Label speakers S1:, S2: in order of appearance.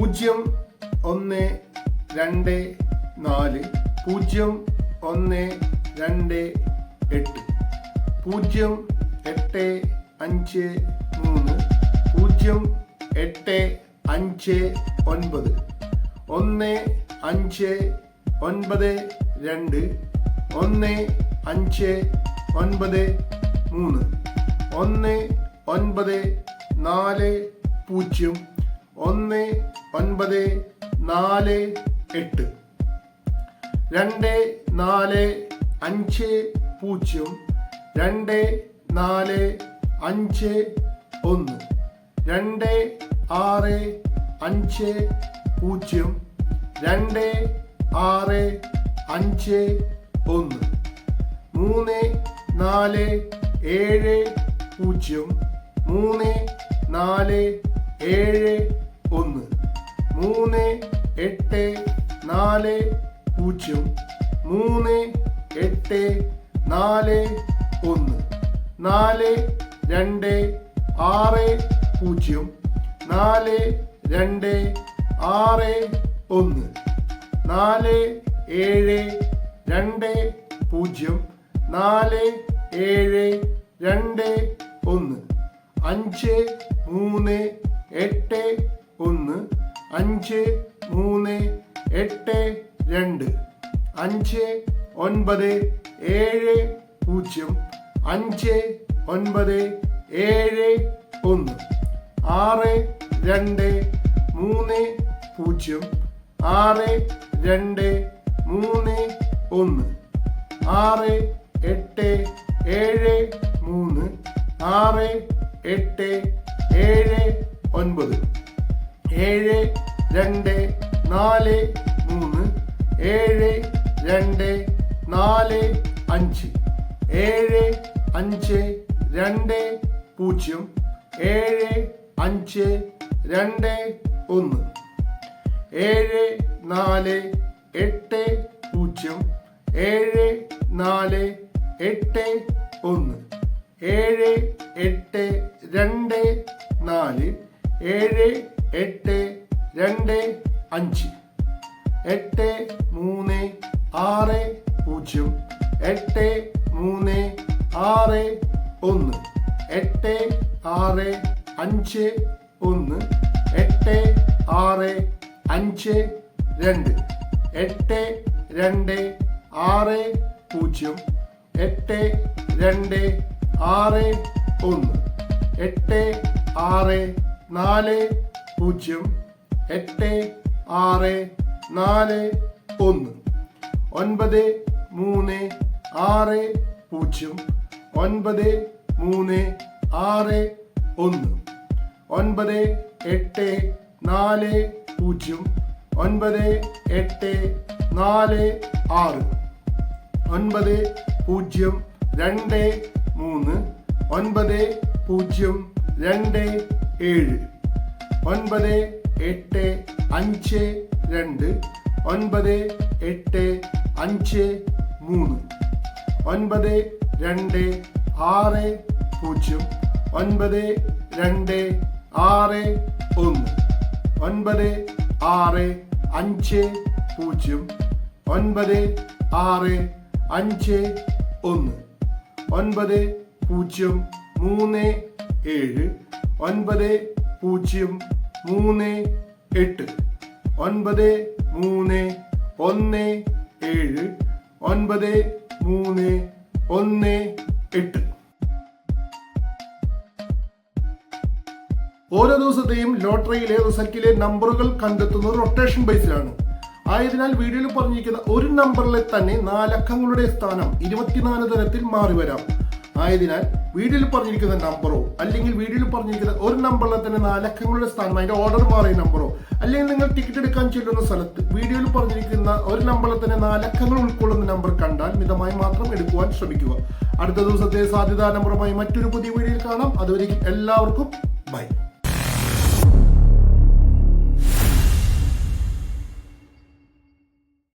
S1: പൂജ്യം ഒന്ന് രണ്ട് നാല്. പൂജ്യം ഒന്ന് രണ്ട് എട്ട്. പൂജ്യം എട്ട് അഞ്ച് മൂന്ന്. പൂജ്യം എട്ട് അഞ്ച് ഒൻപത്. ഒന്ന് അഞ്ച് ഒൻപത് രണ്ട്. ഒന്ന് അഞ്ച് ഒൻപത് മൂന്ന്. ഒന്ന് ഒൻപത് നാല് പൂജ്യം. ഒന്ന് ഒൻപത് നാല് എട്ട്. രണ്ട് നാല് അഞ്ച് പൂജ്യം. രണ്ട് നാല് അഞ്ച് ഒന്ന്. രണ്ട് ആറ് അഞ്ച് പൂജ്യം. രണ്ട് ആറ് അഞ്ച് ഒന്ന്. മൂന്ന് നാല് ഏഴ് പൂജ്യം. മൂന്ന് നാല് ഏഴ് ഒന്ന്. മൂന്ന് എട്ട് നാല് പൂജ്യം. മൂന്ന് എട്ട് നാല് ഒന്ന്. നാല് രണ്ട് ആറ് പൂജ്യം. നാല് രണ്ട് ആറ് ഒന്ന്. നാല് ഏഴ് രണ്ട് പൂജ്യം. നാല് ഏഴ് രണ്ട് ഒന്ന്. അഞ്ച് മൂന്ന് എട്ട് ഒന്ന്. അഞ്ച് മൂന്ന് എട്ട് രണ്ട്. അഞ്ച് ഒൻപത് ഏഴ് പൂജ്യം. അഞ്ച് ഒൻപത് ഏഴ് ഒന്ന്. ആറ് രണ്ട് മൂന്ന് പൂജ്യം. ആറ് രണ്ട് മൂന്ന് ഒന്ന്. ആറ് എട്ട് ഏഴ് മൂന്ന്. ആറ് എട്ട് നാല് മൂന്ന് ഏഴ് രണ്ട് നാല് അഞ്ച്. ഏഴ് അഞ്ച് രണ്ട് പൂജ്യം. ഏഴ് അഞ്ച് രണ്ട് ഒന്ന്. ഏഴ് നാല് എട്ട് പൂജ്യം. ഏഴ് നാല് എട്ട് ഒന്ന്. ഏഴ് എട്ട് രണ്ട് നാല്. ഏഴ് എട്ട് രണ്ട് അഞ്ച്. എട്ട് മൂന്ന് ആറ് പൂജ്യം. എട്ട് മൂന്ന് ആറ് ഒന്ന്. എട്ട് ആറ് അഞ്ച് ഒന്ന്. എട്ട് ആറ് അഞ്ച് രണ്ട്. എട്ട് രണ്ട് ആറ് പൂജ്യം. എട്ട് രണ്ട് ആറ് ഒന്ന്. എട്ട് ആറ് നാല് പൂജ്യം. എട്ട് ആറ് നാല് ഒന്ന്. ഒൻപത് മൂന്ന് ആറ് പൂജ്യം. ഒൻപത് മൂന്ന് ആറ് ഒന്ന്. ഒൻപത് എട്ട് നാല് പൂജ്യം. ഒൻപത് എട്ട് നാല് ആറ്. ഒൻപത് പൂജ്യം രണ്ട് മൂന്ന്. ഒൻപത് പൂജ്യം രണ്ട് ഏഴ്. ഒൻപത് എട്ട് അഞ്ച് രണ്ട് ഒൻപത് എട്ട് അഞ്ച് മൂന്ന് ഒൻപത് രണ്ട് ആറ് പൂജ്യം ഒൻപത് രണ്ട് ആറ് ഒന്ന് ഒൻപത് ആറ് അഞ്ച് പൂജ്യം ഒൻപത് ആറ് അഞ്ച് ഒന്ന് ഒൻപത് പൂജ്യം മൂന്ന് ഏഴ് ഒൻപത് പൂജ്യം മൂന്ന് എട്ട്. ഒൻപത് മൂന്ന് ഒന്ന് ഏഴ്. ഒൻപത് മൂന്ന് ഒന്ന് എട്ട്. ഓരോ ദിവസത്തെയും ലോട്ടറിയിലെ റിസൾട്ടിലെ നമ്പറുകൾ കണ്ടെത്തുന്നത് റൊട്ടേഷൻ ബേസിലാണ്. ആയതിനാൽ വീഡിയോയിൽ പറഞ്ഞിരിക്കുന്ന ഒരു നമ്പറിലെ തന്നെ നാലക്കങ്ങളുടെ സ്ഥാനം ഇരുപത്തിനാല് തരത്തിൽ മാറി വരാം ആയതിനാൽ വീഡിയോയിൽ പറഞ്ഞിരിക്കുന്ന നമ്പറോ അല്ലെങ്കിൽ വീഡിയോയിൽ പറഞ്ഞിരിക്കുന്ന ഒരു നമ്പറിലെ തന്നെ നാലക്കങ്ങളുടെ സ്ഥാനം അതിന്റെ ഓർഡർ മാറിയ നമ്പറോ അല്ലെങ്കിൽ നിങ്ങൾ ടിക്കറ്റ് എടുക്കാൻ ചെല്ലുന്ന സ്ഥലത്ത് വീഡിയോയിൽ പറഞ്ഞിരിക്കുന്ന ഒരു നമ്പറിൽ തന്നെ നാലക്കങ്ങൾ ഉൾക്കൊള്ളുന്ന നമ്പർ കണ്ടാൽ മിതമായി മാത്രം എടുക്കുവാൻ ശ്രമിക്കുക. അടുത്ത ദിവസത്തെ സാധ്യതാ നമ്പറുമായി മറ്റൊരു പുതിയ വീഡിയോയിൽ കാണാം. അതുവരേക്കും എല്ലാവർക്കും ബൈ